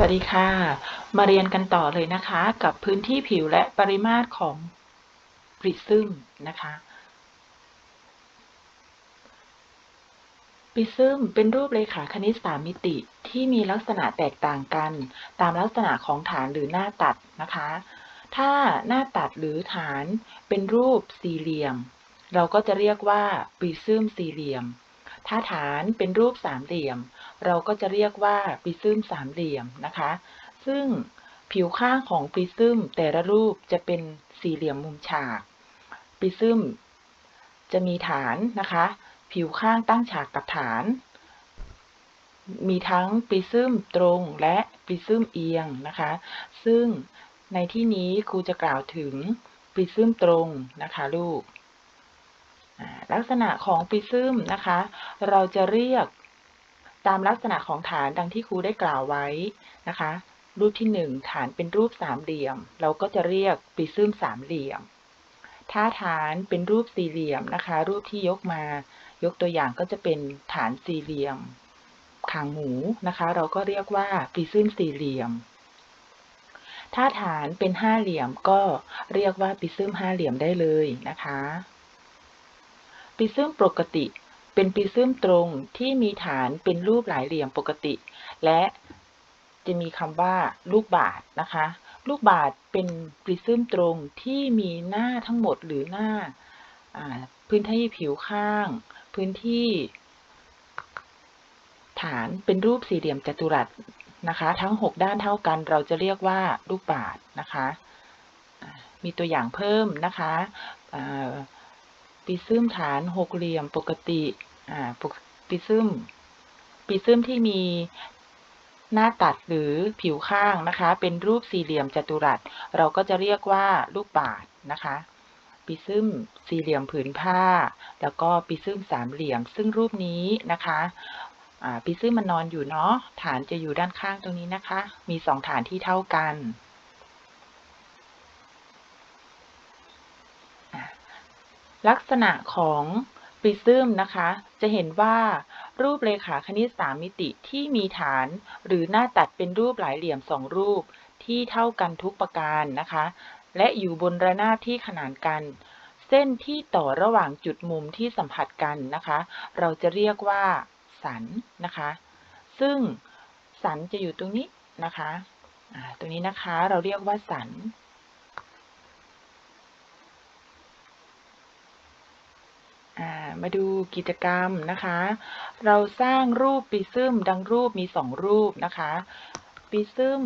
วัสดีค่ะ มาเรียนกันต่อเลยนะคะ กับพื้นที่ผิวและปริมาตรของปริซึมนะคะปริซึมเป็นรูปเรขาคณิตสามมิติที่มีลักษณะแตกต่างกัน ตามลักษณะของฐานหรือหน้าตัดนะคะ ถ้าหน้าตัดหรือฐานเป็นรูปสี่เหลี่ยม เราก็จะเรียกว่าปริซึมสี่เหลี่ยม ถ้าฐานเป็นรูปสามเหลี่ยม เราก็จะเรียกว่าปริซึมสามเหลี่ยมนะคะ ซึ่งผิวข้างของปริซึมแต่ละรูปจะเป็นสี่เหลี่ยมมุมฉาก ปริซึมจะมีฐานนะคะ ผิวข้างตั้งฉากกับฐาน มีทั้งปริซึมตรงและปริซึมเอียงนะคะ ซึ่งในที่นี้ครูจะกล่าวถึงปริซึมตรงนะคะลูก ลักษณะของปิซึมนะคะ เราจะเรียกตามลักษณะของฐานดังที่ครูได้กล่าวไว้นะคะ รูปที่ 1 ฐานเป็นรูปสามเหลี่ยม เราก็จะเรียกปิซึมสามเหลี่ยม ถ้าฐานเป็นรูปสี่เหลี่ยมนะคะ รูปที่ยกมายกตัวอย่างก็จะเป็นฐานสี่เหลี่ยมคางหมูนะคะ เราก็เรียกว่าปิซึมสี่เหลี่ยม ถ้าฐานเป็นห้าเหลี่ยมก็เรียกว่าปิซึมห้าเหลี่ยมได้เลยนะคะ ปริซึมปกติ เป็นปริซึมตรงที่มีฐานเป็นรูปหลายเหลี่ยมปกติ และจะมีคำว่าลูกบาศนะคะ ลูกบาศเป็นปริซึมตรงที่มีหน้าทั้งหมดหรือหน้าพื้นที่ผิวข้าง พื้นที่ ฐานเป็นรูปสี่เหลี่ยมจัตุรัสนะคะ ทั้ง 6 ด้านเท่ากัน เราจะเรียกว่าลูกบาศนะคะ มีตัวอย่างเพิ่มนะคะ ปีซึมฐานหกเหลี่ยมปกติปีซึมปีซึมที่มีหน้าตัดหรือผิวข้างนะคะ เป็นรูปสี่เหลี่ยมจัตุรัส เราก็จะเรียกว่าลูกบาศนะคะปีซึมสี่เหลี่ยมผืนผ้า แล้วก็ปีซึมสามเหลี่ยม ซึ่งรูปนี้นะคะปีซึมมันนอนอยู่เนาะฐานจะอยู่ด้านข้างตรงนี้นะคะ มีสองฐานที่เท่ากัน ลักษณะของปริซึมนะคะ จะเห็นว่ารูปเรขาคณิตสามมิติที่มีฐาน หรือหน้าตัดเป็นรูปหลายเหลี่ยมสองรูปที่เท่ากันทุกประการนะคะ และอยู่บนระนาบที่ขนานกัน เส้นที่ต่อระหว่างจุดมุมที่สัมผัสกันนะคะ เราจะเรียกว่า สันนะคะ ซึ่งสันจะอยู่ตรงนี้นะคะตรงนี้นะคะเราเรียกว่าสัน มาดูกิจกรรมนะคะ เราสร้างรูปปีซึมดังรูปมีสองรูปนะคะปีซึม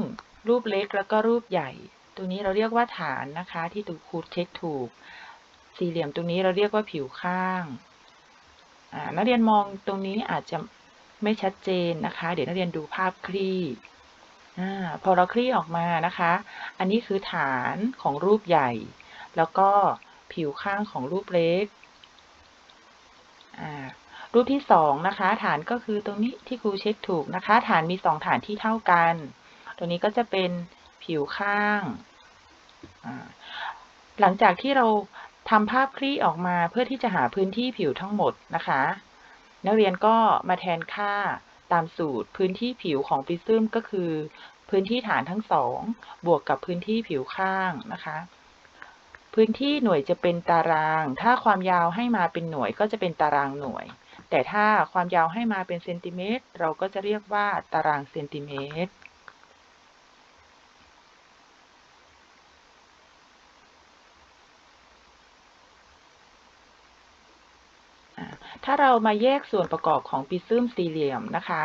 รูปเล็กแล้วก็รูปใหญ่ ตรงนี้เราเรียกว่าฐานนะคะ ที่ตูคูดเช็คถูก สี่เหลี่ยมตรงนี้เราเรียกว่าผิวข้างนักเรียนมองตรงนี้อาจจะไม่ชัดเจนนะคะ เดี๋ยวนักเรียนดูภาพคลี่อพอเราคลี่ออกมานะคะ อันนี้คือฐานของรูปใหญ่ แล้วก็ผิวข้างของรูปเล็ก รูปที่สองนะคะ ฐานก็คือตรงนี้ที่ครูเช็คถูกนะคะ ฐานมีสองฐานที่เท่ากัน ตรงนี้ก็จะเป็นผิวข้าง หลังจากที่เราทำภาพคลี่ออกมาเพื่อที่จะหาพื้นที่ผิวทั้งหมดนะคะ นักเรียนก็มาแทนค่าตามสูตรพื้นที่ผิวของปริซึมก็คือ พื้นที่ฐานทั้งสองบวกกับพื้นที่ผิวข้างนะคะ พื้นที่หน่วยจะเป็นตาราง ถ้าความยาวให้มาเป็นหน่วยก็จะเป็นตารางหน่วย แต่ถ้าความยาวให้มาเป็นเซนติเมตร เราก็จะเรียกว่าตารางเซนติเมตรถ้าเรามาแยกส่วนประกอบของปิซึมสี่เหลี่ยมนะคะ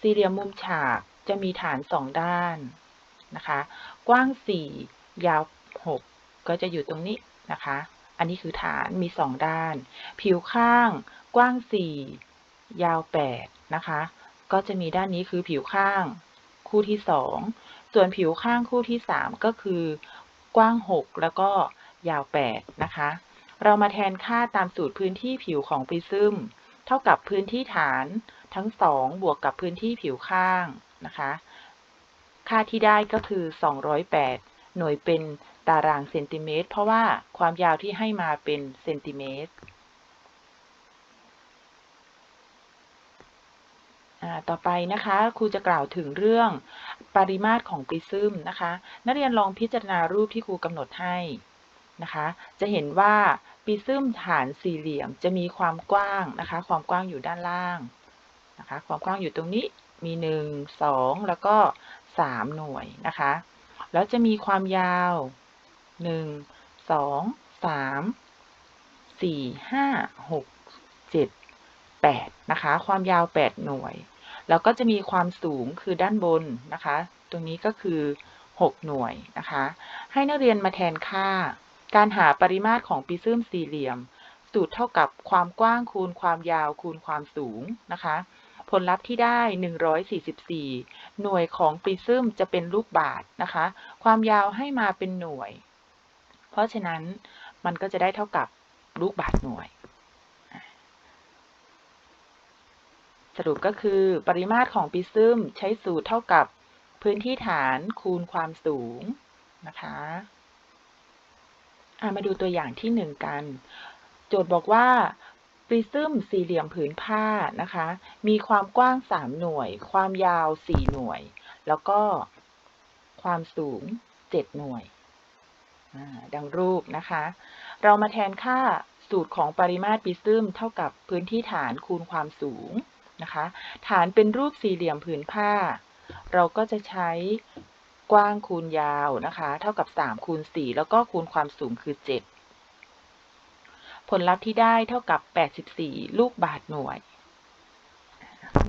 สี่เหลี่ยมมุมฉากจะมีฐานสองด้านนะคะ กว้าง4ยาว6ก็ ก็จะอยู่ตรงนี้นะคะ อันนี้คือฐานมีสองด้าน ผิวข้างกว้าง 4 ยาว 8 นะคะ ก็จะมีด้านนี้คือผิวข้างคู่ที่ 2 ส่วนผิวข้างคู่ที่ 3 ก็คือกว้าง 6 แล้วก็ยาว 8 นะคะ เรามาแทนค่าตามสูตรพื้นที่ผิวของปริซึม เท่ากับพื้นที่ฐานทั้ง 2 บวกกับพื้นที่ผิวข้างนะคะ ค่าที่ได้ก็คือ 208 หน่วยเป็น ตารางเซนติเมตร เพราะว่าความยาวที่ให้มาเป็นเซนติเมตรต่อไปนะคะครูจะกล่าวถึงเรื่องปริมาตรของปริซึมนะคะ นักเรียนลองพิจารณารูปที่ครูกำหนดให้นะคะ จะเห็นว่าปริซึมฐานสี่เหลี่ยมจะมีความกว้างนะคะ ความกว้างอยู่ด้านล่างนะคะ ความกว้างอยู่ตรงนี้มี1 2 แล้วก็ 3 หน่วยนะคะ แล้วจะมีความยาว 1 2 3 4 5 6 7 8นะคะ ความยาว8หน่วย แล้วก็จะมีความสูงคือด้านบนนะคะ ตรงนี้ก็คือ6หน่วยนะคะ ให้นักเรียนมาแทนค่า การหาปริมาตรของปริซึมสี่เหลี่ยม สูตรเท่ากับความกว้างคูณความยาวคูณความสูงนะคะผลลัพธ์ที่ได้ 144 หน่วยของปริซึมจะเป็นลูกบาศก์นะคะ ความยาวให้มาเป็นหน่วย เพราะฉะนั้นมันก็จะได้เท่ากับลูกบาศก์หน่วย สรุปก็คือปริมาตรของปริซึมใช้สูตรเท่ากับพื้นที่ฐานคูณความสูงนะคะอะมาดูตัวอย่างที่หนึ่งกัน โจทย์บอกว่าปริซึมสี่เหลี่ยมผืนผ้านะคะ มีความกว้าง 3 หน่วย ความยาว 4 หน่วย แล้วก็ความสูง 7 หน่วย ดังรูปนะคะ เรามาแทนค่าสูตรของปริมาตรปริซึมเท่ากับพื้นที่ฐานคูณความสูงนะคะ ฐานเป็นรูปสี่เหลี่ยมผืนผ้า เราก็จะใช้กว้างคูณยาวนะคะ เท่ากับ3คูณ4แล้วก็คูณความสูงคือ 7 ผลลัพธ์ที่ได้เท่ากับ 84 ลูกบาศก์หน่วย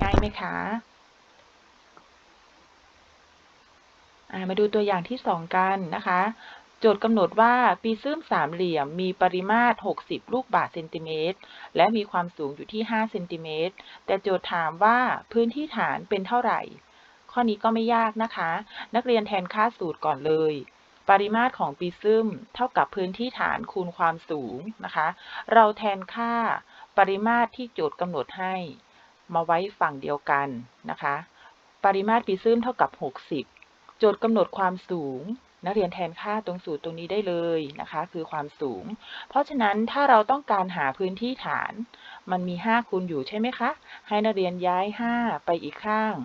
ง่ายไหมคะมาดูตัวอย่างที่ 2 กันนะคะ โจทย์กำหนดว่าปริซึมสามเหลี่ยมมีปริมาตร 60 ลูกบาศก์เซนติเมตร และมีความสูงอยู่ที่ 5 เซนติเมตร แต่โจทย์ถามว่าพื้นที่ฐานเป็นเท่าไหร่ ข้อนี้ก็ไม่ยากนะคะ นักเรียนแทนค่าสูตรก่อนเลย ปริมาตรของปริซึมเท่ากับพื้นที่ฐานคูณความสูงนะคะ เราแทนค่าปริมาตรที่โจทย์กำหนดให้ มาไว้ฝั่งเดียวกันนะคะ ปริมาตรปริซึมเท่ากับ 60 โจทย์กำหนดความสูง นักเรียนแทนค่าตรงสูตรตรงนี้ได้เลยนะคะ คือความสูง เพราะฉะนั้นถ้าเราต้องการหาพื้นที่ฐาน มันมี 5คูณอยู่ใช่ไหมคะ ให้นักเรียนย้าย 5 ไปอีกข้าง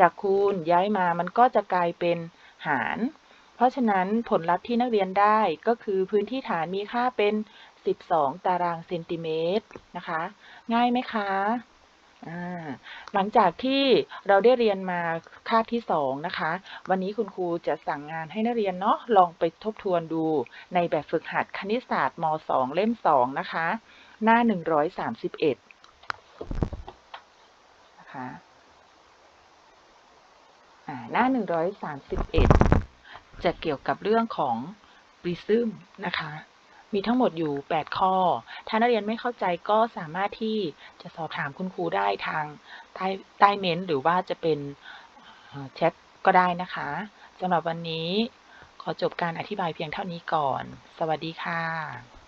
จากคูณย้ายมามันก็จะกลายเป็นหาร เพราะฉะนั้นผลลัพธ์ที่นักเรียนได้ก็คือพื้นที่ฐานมีค่าเป็น 12 ตารางเซนติเมตรนะคะ ง่ายไหมคะ หลังจากที่เราได้เรียนมาคาบที่2นะคะ วันนี้คุณครูจะสั่งงานให้นักเรียนเนาะลองไปทบทวนดูในแบบฝึกหัดคณิตศาสตร์ม .2 เล่ม 2 นะคะ หน้า 131 นะคะหน้า 131 จะเกี่ยวกับเรื่องของปริซึมนะคะ มีทั้งหมดอยู่ 8 ข้อ ถ้านักเรียนไม่เข้าใจก็สามารถที่จะสอบถามคุณครูได้ทางใต้ใต้เมนต์หรือว่าจะเป็นแชทก็ได้นะคะสำหรับวันนี้ขอจบการอธิบายเพียงเท่านี้ก่อน สวัสดีค่ะ